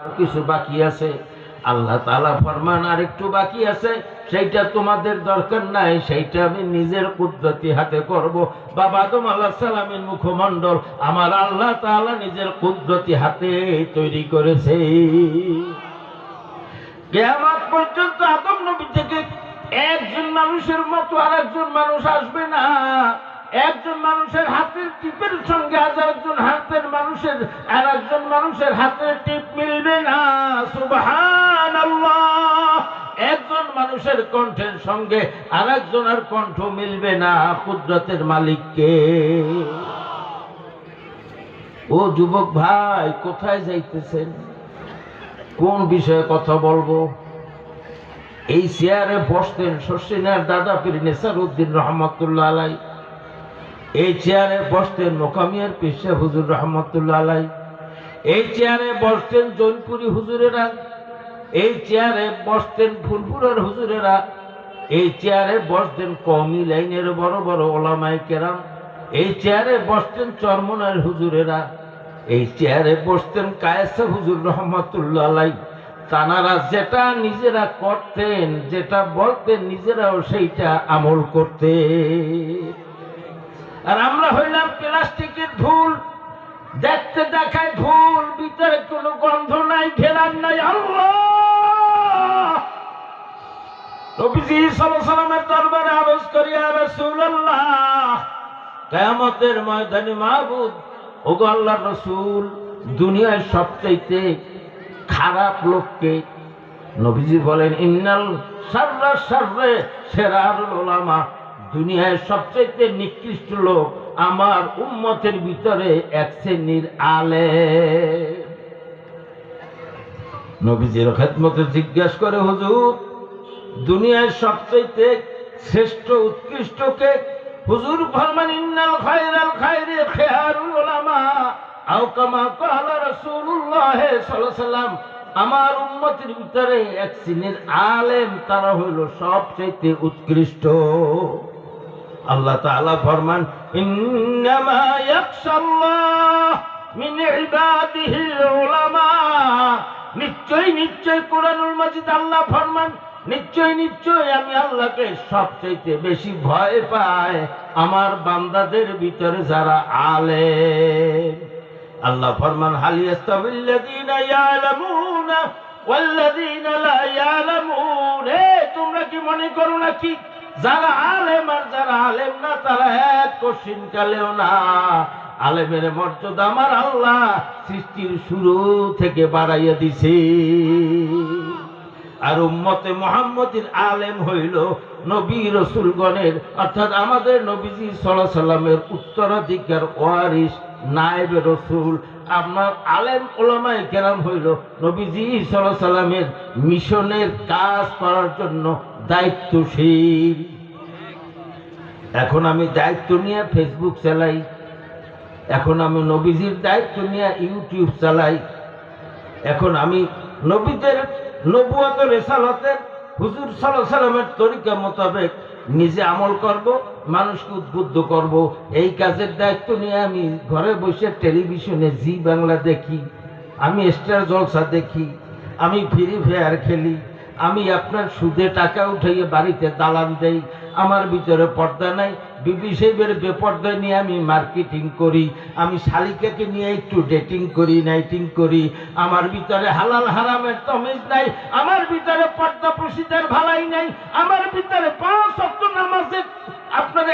কিছু বাকি আছে? আল্লাহ তালা ফরমান আর একটু বাকি আছে। সেইটা তোমাদের দরকার নাই, সেইটা আমি নিজের কুদরতি হাতে করব। বাবা আদম আল্লাহ সালামের মুখমণ্ডল আমার আল্লাহ তাআলা নিজের কুদরতি হাতে তৈরি করেছে। কেয়ামত পর্যন্ত আদম নবী থেকে একজন মানুষের মতো আর একজন মানুষ আসবে না। একজন মানুষের হাতের টিপের সঙ্গে হাজার একজন হাতের মানুষের আর একজন মানুষের হাতের টিপ মিলবে না। সুবহান একজন মানুষের কণ্ঠের সঙ্গে আর একজনের কণ্ঠ মিলবে না কুদরতের মালিককে। ও যুবক ভাই, কোথায় যাইতেছেন? কোন বিষয়ে কথা বলব? এই চেয়ারে বসতেন শশিনার দাদা পীর নেসার উদ্দিন রহমতুল্লাহ আলাই এই চেয়ারে বসতেন মোকামিয়ার পিসা হুজুর রহমতুল্লাহ আলাই। এই চেয়ারে বসতেন জৈনপুরি হুজুরেরা। এই চেয়ারে বসতেন ফুলপুরের হুজুরেরা। এই চেয়ারে বসতেন কমি লাইনের বড় বড় ওলামাই কেরাম। এই চেয়ারে বসতেন চরমনার হুজুরেরা। এই চেয়ারে বসতেন কায়েসা হুজুর রহমতুল্লাহ আলাই। তানারা যেটা নিজেরা করতেন, যেটা বলতেন, নিজেরাও সেইটা আমল করতে আর আমরা হইলাম প্লাস্টিকের ধুল। দেখতে দেখায় ধুল, ভিতরে কোনো গন্ধ নাই ঘেরার নাই। আল্লাহ! দরবারে আরজ করিয়া রাসূলুল্লাহ, কিয়ামতের ময়দানে মাহবুব, ওগো আল্লাহর রাসূল, দুনিয়ার সবচাইতে খারাপ লোককে নবীজি বলেন, ইন্নাল সাররা সাররে সেরারুল ওলামা দুনিয়ায় সবচাইতে নিকৃষ্ট লোক আমার উম্মতের ভিতরে এক শ্রেণির আলে নবীজির খেদমতে জিজ্ঞেস করে, হুজুর দুনিয়ায় সবচাইতে শ্রেষ্ঠ উৎকৃষ্টকে হুজুর ফরমান, ইন্নাল খায়রাল খায়রে খেয়ারুল ওলামা আও কামা কালা সাল্লাম। আমার উম্মতের ভিতরে এক শ্রেণির আলেম, তারা হইল সবচাইতে উৎকৃষ্ট। আল্লাহ তাআলা ফরমান মিন নিশ্চয় নিশ্চয় কোরআনুল মাজিদ আল্লাহ ফরমান নিশ্চয় নিশ্চয় আমি আল্লাহকে সবচেয়ে বেশি ভয় পাই আমার বান্দাদের ভিতরে যারা আলে আল্লাহ ফরমান হালিয়াস্তাবিল্লাযীনা ইয়ালামুনা ওয়াল্লাযীনা লা ইয়ালামুন। তোমরা কি মনে করো না নাকি? যারা আলেম আর যারা আলেম না, তারা এক কঠিন কালেও না। আলেমের মর্যাদা আমার আল্লাহ সৃষ্টির শুরু থেকে বাড়াইয়া দিছে। আর উম্মতে মোহাম্মদের আলেম হইল নবী রসুলগণের, অর্থাৎ আমাদের নবীজি সাল্লাহ সাল্লামের উত্তরাধিকার ওয়ারিস নায়েব রসুল আপনার আলেম ওলামায় কেরাম হইল নবীজি সাল্লাহ সাল্লামের মিশনের কাজ করার জন্য দায়িত্বশীল। এখন আমি দায়িত্ব নিয়ে ফেসবুক চালাই, এখন আমি নবীজির দায়িত্ব নিয়ে ইউটিউব চালাই, এখন আমি নবীদের নবুয়ত রেসালতের হুজুর সাল্লাহ সাল্লামের তরিকা মোতাবেক নিজে আমল করব, মানুষকে উদ্বুদ্ধ করব। এই কাজের দায়িত্ব নিয়ে আমি ঘরে বসে টেলিভিশনে জি বাংলা দেখি, আমি স্টার জলসা দেখি, আমি ফ্রি ফায়ার খেলি, আমি আপনার সুদে টাকা উঠাইয়ে বাড়িতে দালান দেই, আমার ভিতরে পর্দা নাই, বিবি সাহেবের বেপর্দায় নিয়ে আমি মার্কেটিং করি, আমি শালিকাকে নিয়ে একটু ডেটিং করি, নাইটিং করি, আমার ভিতরে হালাল হারামের তমিজ নাই, আমার ভিতরে পর্দা প্রসিদ্ধের ভালাই নাই, আমার ভিতরে পাঁচ আপনার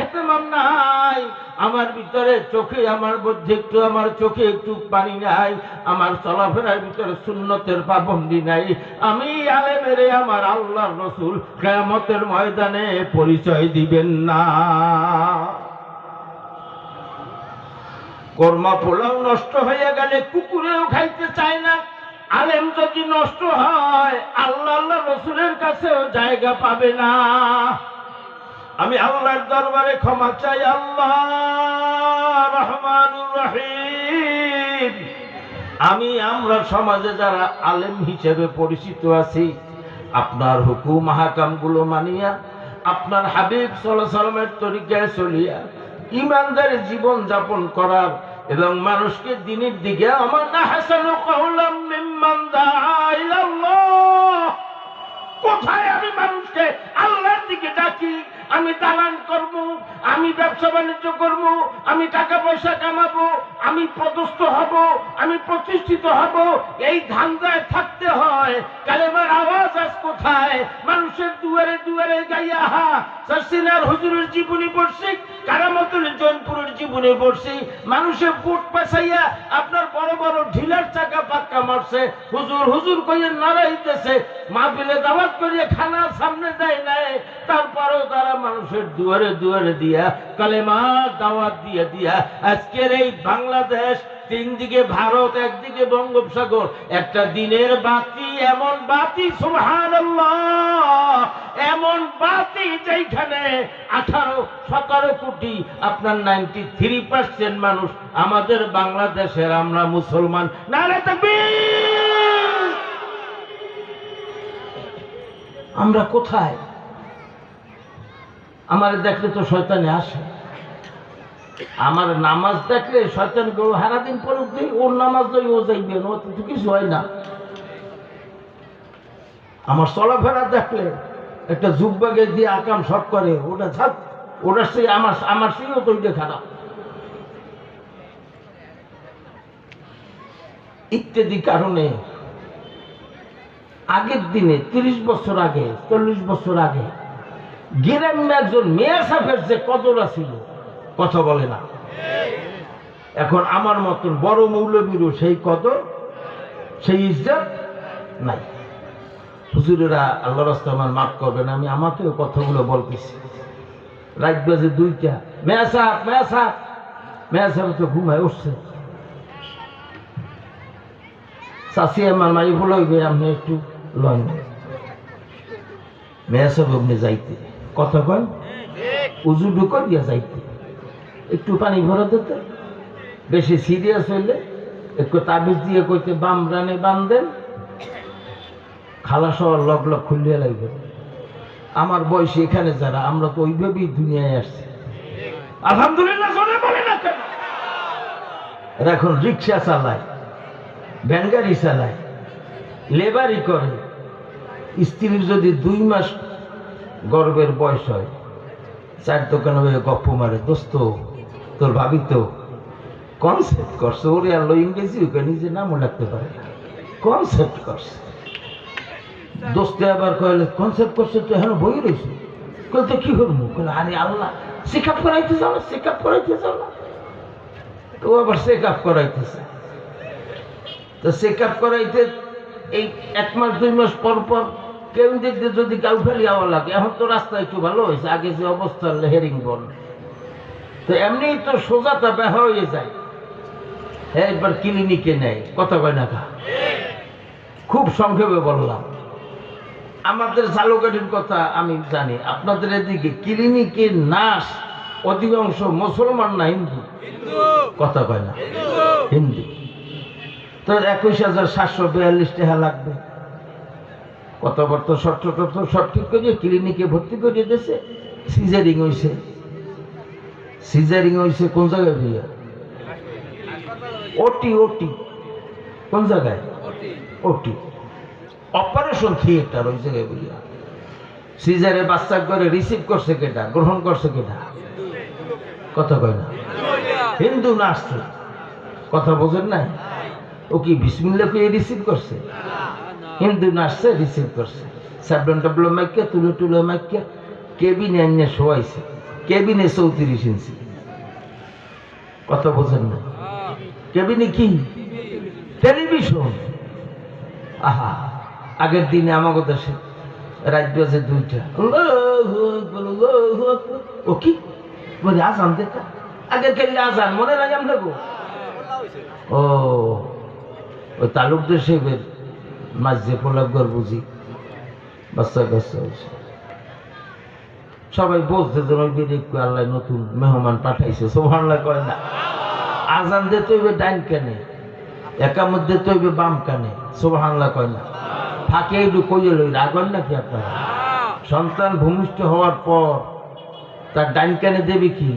হেতেমাম নাই আমার ভিতরে চোখে, আমার মধ্যে একটু, আমার চোখে একটু পানি নাই। আমার চলাফেরার ভিতরে পাবন্দি নাই। আমি আলে মেরে আমার আল্লাহর রসুল কেয়ামতের ময়দানে পরিচয় দিবেন না। কর্মা পোলাও নষ্ট হয়ে গেলে কুকুরেও খাইতে চায় না। আলেম যদি নষ্ট হয়, আল্লাহ আল্লাহ রসুলের কাছেও জায়গা পাবে না। আমি আল্লাহর দরবারে ক্ষমা চাই, আল্লাহ রহিম। আমি আমরা সমাজে যারা আলেম হিসেবে পরিচিত আছি, আপনার হুকুম হাকামগুলো মানিয়া, আপনার হাবিব সাল্লামের তরিকায় চলিয়া ইমানদার জীবন যাপন করার এবং মানুষকে দিনের দিকে আমার না হাসানো কহলাম আমি দালান করব, আমি ব্যবসা বাণিজ্য করব, আমি টাকা পয়সা কামাবো, আমি পদস্থ হব, আমি প্রতিষ্ঠিত হব। এই ধান্দায় থাকতে হয়, কালেমার আওয়াজ আজ কোথায়? মানুষের দুয়ারে দুয়ারে গাইয়া হা। সাসিনার হুজুরের জীবনী পড়ছি, কারামতুল জৈনপুরের জীবনী পড়ছি। মানুষের বুট পেছাইয়া আপনার বড় বড় ঢিলার চাকা পাক্কা মারছে। হুজুর হুজুর কইয়ে নাড়াইতেছে। মাহফিলে দাওয়াত করিয়ে খানা সামনে দেয় নাই, তারপরেও তারা মানুষের দুয়ারে দুয়ারে দিয়া, কালেমা দাওয়াত দিয়ে দিয়া, আজকের এই বাংলাদেশ, তিন দিকে ভারত একদিকে বঙ্গোপসাগর, একটা দিনের বাতি, এমন বাতি সুহান এমন বাতি যেখানে আঠারো, সতেরো কোটি আপনার নাইনটি থ্রি পার্সেন্ট মানুষ আমাদের বাংলাদেশের, আমরা মুসলমান। নারে আমরা কোথায়? আমার দেখলে তো শয়তানে আসে। আমার নামাজ দেখলে শয়তান হারাদিন পড়ুক দিই, ওর নামাজ লই ও যাইবে ও তো কিছু হয় না। আমার চলাফেরা দেখলে একটা যুগবাগে দিয়ে আকাম শট করে, ওটা থাক ওটা সেই আমার আমার সেও তো ওইটা খারাপ। ইত্যাদি কারণে আগের দিনে তিরিশ বছর আগে, চল্লিশ বছর আগে গ্রামে একজন মেয়া সাফের যে কদরা ছিল? কথা বলে না। এখন আমার মতন বড় মৌলবীরও সেই কদর, সেই ইজ্জত নাই। হুজুরেরা আল্লাহ রাস্তা আমার মাফ করবেন, আমি আমাকেও কথাগুলো বলতেছি। রাত বাজে দুইটা। মেয়া সাপ মেয়া সাপ তো ঘুমায় উঠছে। চাষি আমার মাই বলে আপনি একটু লন মেয়া সাপ আপনি যাইতে। কথা কয়? উজু ঢুকো, দিয়া যাইতে। একটু পানি ভরা দিতে বেশি সিরিয়াস হইলে একটু তাবিজ দিয়ে কইতে, বাম রানে বান্ধেন খালা সহ লগ লগ খুলিয়ে লাগবে আমার বয়সী এখানে যারা, আমরা তো ওইভাবেই দুনিয়ায় আসছি। আলহামদুলিল্লাহ এখন রিক্সা চালায়, ভ্যানগাড়ি চালায়, লেবারি করে। স্ত্রীর যদি দুই মাস গর্বের বয়স হয়। চার দোকানে গপ্প মারে, দোস্ত, তোর ভাবি তো কনসেপ্ট করছে, ওরে আর লো ইংরেজি ওকে নিজে নামও লাগতে পারে। কনসেপ্ট করছে। দোস্তে আবার কইলে কনসেপ্ট করছে তো হ্যাঁ বই রয়েছে। কইলে, তো কি করব? কইলে, আরে আল্লাহ চেক আপ করাইতে যাও না চেক আপ করাইতে যাও না। তো আবার চেক আপ করাইতেছে। তো চেক আপ করাইতে এই এক মাস, দুই মাস পর পর দেখতে যদি কাউ ফেলি আওয়া লাগে এখন তো রাস্তা একটু ভালো হয়েছে আগে যে অবস্থা হেরিং বন। তো এমনি তো সোজাটা ব্যাহ হয়ে যায়। হ্যাঁ একবার ক্লিনিকে নেয় কথা কয় না খুব সংক্ষেপে বললাম। আমাদের চালুকাঠির কথা আমি জানি আপনাদের এদিকে ক্লিনিকে নার্স অধিকাংশ মুসলমান না হিন্দু? কথা কয় না? হিন্দু। তো একুশ হাজার সাতশো বিয়াল্লিশ টাকা লাগবে। কত বর্ত শর্ট টর্ট সব ঠিক করে ক্লিনিকে ভর্তি করে দিয়েছে। সিজারিং হয়েছে সিজারিং হয়েছে কোন জায়গায় বিয়ে ওটি ওটি কোন জায়গায়? ওটি অপারেশন থিয়েটার ওই জায়গায় বুঝিয়া সিজারে বাচ্চা করে রিসিভ করছে কেটা গ্রহণ করছে কেটা কথা কয় না। হিন্দু না আসছে কথা বোঝেন নাই? ও কি বিসমিল্লা পেয়ে রিসিভ করছে? হিন্দু নাচছে রিসিভ করছে। সাবডন টাবলো মাইকে, তুলো টুলো মাইকে, কেবিনে আনিয়ে শোয়াইছে। কেবিনে চৌত্রিশ ইঞ্চি। কথা বোঝেন না। কেবিনে কি? টেলিভিশন। আহা, আগের দিনে আমাকে দেশে রাত আছে দুইটা। ও কি? বলে, আজান দেখা আগে খেললে আজান, মনে আমরা গো? ও ওই তালুকদের সাহেবের যে পোলাপগর বুঝি। বাচ্চা কাচ্চা সবাই বলছে যে ওই আল্লাহ নতুন মেহমান পাঠাইছে সোহান্লা করে না। আজান দে তৈবে ডাইন কানে, একামত দে তৈবে বাম কানে সোহান্লা কয় না। ফাঁকে একটু কইয়ে লই, রাগন নাকি আপনারা? সন্তান ভূমিষ্ঠ হওয়ার পর তার ডাইন কানে দেবে কি?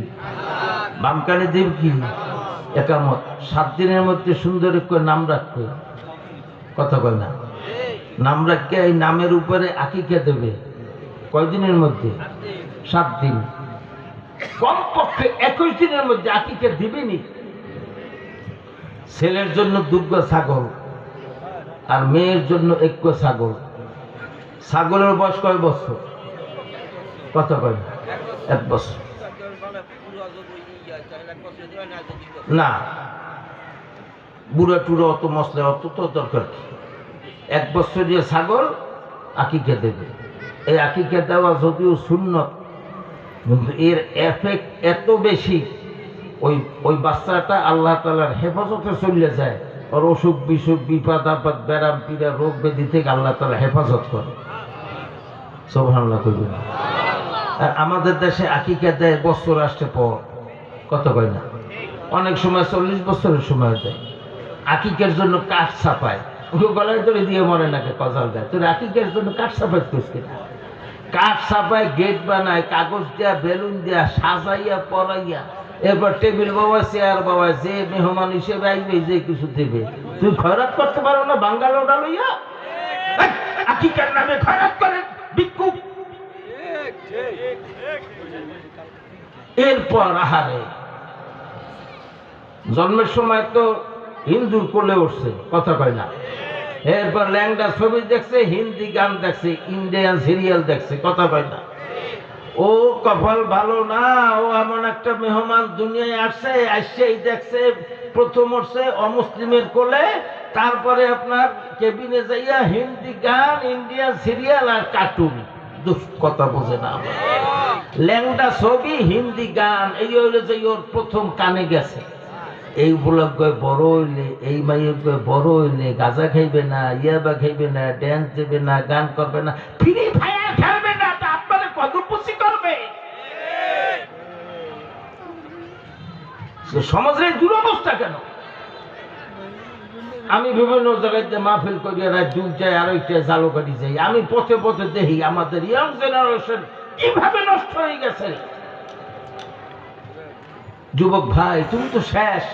বাম কানে দেবে কি? একামত। সাত দিনের মধ্যে সুন্দর করে নাম রাখবে। কথা কয় না। নাম রাখকে এই নামের উপরে আকিকে দেবে? কয়দিনের মধ্যে? সাত দিন। কমপক্ষে একুশ দিনের মধ্যে আকিকে দিবেনি? ছেলের জন্য দুর্গ ছাগল, আর মেয়ের জন্য এক ছাগল। ছাগলের বয়স কয় বছর? কত কয়? এক বছর। না। বুড়া টুড়ো অত মশলা, অত তো দরকার কি? এক বছরের ছাগল আকিকে দেবে এই আকিকে দেওয়া যদিও শূন্যত কিন্তু এর এফেক্ট এত বেশি, ওই ওই বাচ্চাটা আল্লাহ তালার হেফাজতে চলে যায়। ওর অসুখ বিসুখ, বিপদ আপদ ব্যারাম পীড়া, রোগ ব্যাধি থেকে আল্লাহ তালা হেফাজত করে। সোভান্লা করবেন আর আমাদের দেশে আকিকা দেয় বছর আসতে পর, কত কয় না? অনেক সময় চল্লিশ বছরের সময় দেয়। আকিকের জন্য কাঠ ছাপায়। ওকে গলায় ধরে দিয়ে মরে নাকি কজাল দেয়। তোর আকিকের জন্য কাঠ ছাপাই করিস কিনা? কাঠ ছাপায় গেট বানায় কাগজ দেয়া বেলুন দেয়া সাজাইয়া পরাইয়া এরপর টেবিল বাবা চেয়ার বাবা যে মেহমান হিসেবে আইবে যে কিছু দেবে। তুই খয়রাত করতে পারো না বাঙ্গাল ওটা লইয়া? এই, আকিকার নামে খয়রাত করে ভিক্ষুক। এরপর আহারে জন্মের সময় তো হিন্দুর কোলে উঠছে, কথা কয় না। এরপর ল্যাংডা ছবি দেখছে, হিন্দি গান দেখছে, ইন্ডিয়ান সিরিয়াল দেখছে, কথা কয় না। ও কপাল ভালো না, ও এমন একটা মেহমান দুনিয়ায় আসছে, আসছেই দেখছে, প্রথম উঠছে অমুসলিমের কোলে, তারপরে আপনার কেবিনে যাইয়া হিন্দি গান, ইন্ডিয়ান সিরিয়াল আর কার্টুন। কথা বোঝে না ল্যাংটা ছবি, হিন্দি গান, এই হইলে যে ওর প্রথম কানে গেছে। এই উপলক্ষ বড় হইলে, এই মাইয়ের কয় বড় হইলে, গাঁজা খাইবে না, ইয়াবা খাইবে না ড্যান্স দেবে না, গান করবে না, ফ্রি ফায়ার খেলবে না, তা আপনারা কত পুষি করবে? সমাজের দুরবস্থা কেন? আমি বিভিন্ন জায়গায় মাহফিল করিয়া রাত দুইটায়, আড়াইটায় জালো কাটি যাই, আমি পথে পথে দেখি আমাদের ইয়াং জেনারেশন কীভাবে নষ্ট হয়ে গেছে। যুবক ভাই, তুমি তো শেষ।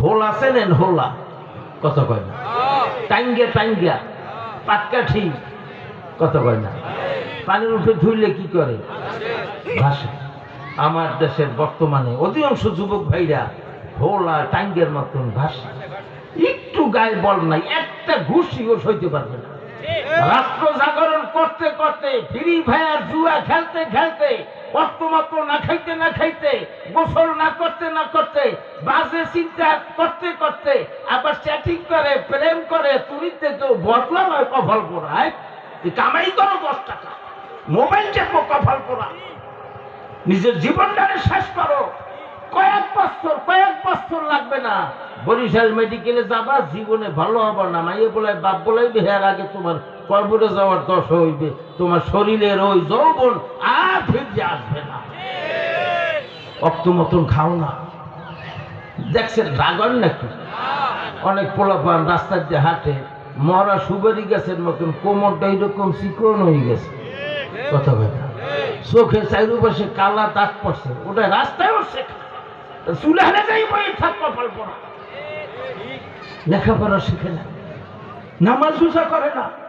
হোল আছে নেন হোলা? কত কয় না? টাঙ্গিয়া টাঙ্গিয়া পাটকাঠি কত কয় না? পানির উপরে ধুইলে কি করে? ভাসে। আমার দেশের বর্তমানে অধিকাংশ যুবক ভাইরা হোলা টাঙ্গের মতন ভাসে। একটু গায়ে বল নাই, একটা ঘুষিও সইতে পারবে না। রাষ্ট্র জাগরণ করতে করতে, ফ্রি ফায়ার জুয়া খেলতে খেলতে অর্থমাত্র না খাইতে না খাইতে, গোসল না করতে না করতে, বাজে চিন্তা করতে করতে, আবার চ্যাটিং করে, প্রেম করে তুলিতে তো বদলা নয় কফল পোড়ায় কামাই করো দশ টাকা, মোবাইল চেপো কফল পোড়া। নিজের জীবনটাকে শেষ করো। কয়েক বছর কয়েক বছর লাগবে না। বরিশাল মেডিকেলে যাবা, জীবনে ভালো হবে না। মাইয়ে বলে, বাপ বলে, হেয়ার আগে তোমার কর্মরে যাওয়ার দশ হইবে। তোমার শরীরের ওই যৌবন আর ফিরে আসবে না। অক্ত মতন খাও না। দেখছেন ড্রাগন নাকি? অনেক পোলাপান রাস্তার দিয়ে হাঁটে, মরা সুবারি গাছের মতন, কোমরটা এইরকম চিকন হয়ে গেছে। কথা কথা চোখের চারিপাশে কালা দাগ পড়ছে। ওটা রাস্তায় উঠছে চুলে লেখাপড়া শিখে না। নামাজ করে না।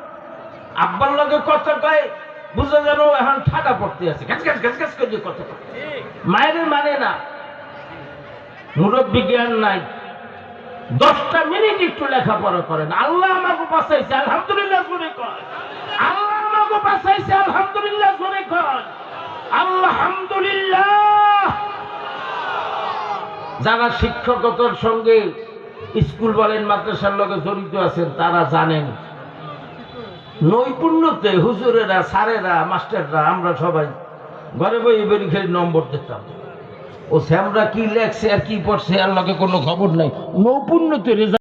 আব্বার লগে কথা কয় বুঝা যেন এখন ঠাডা পড়তে আছে। গ্যাস গ্যাস গ্যাস গ্যাস করে কথা মায়ের মানে না। মুরব্বী জ্ঞান নাই। দশটা মিনিট একটু লেখাপড়া করেন আল্লাহ আমাকে বাঁচাইছে আলহামদুলিল্লাহ জোরে কয়। আল্লাহ আমাকে বাঁচাইছে আলহামদুলিল্লাহ জোরে কয়। আলহামদুলিল্লাহ। যারা শিক্ষকতার সঙ্গে স্কুল বলেন মাদ্রাসার লগে জড়িত আছেন তারা জানেন নৈপুণ্যতে হুজুরেরা সারেরা মাস্টাররা, আমরা সবাই ঘরে বই বেরি খেলে নম্বর দিতাম। ও স্যামরা কি লেখছে আর কি পড়ছে আর লগে কোনো খবর নাই। নৈপুণ্যতে রেজাল্ট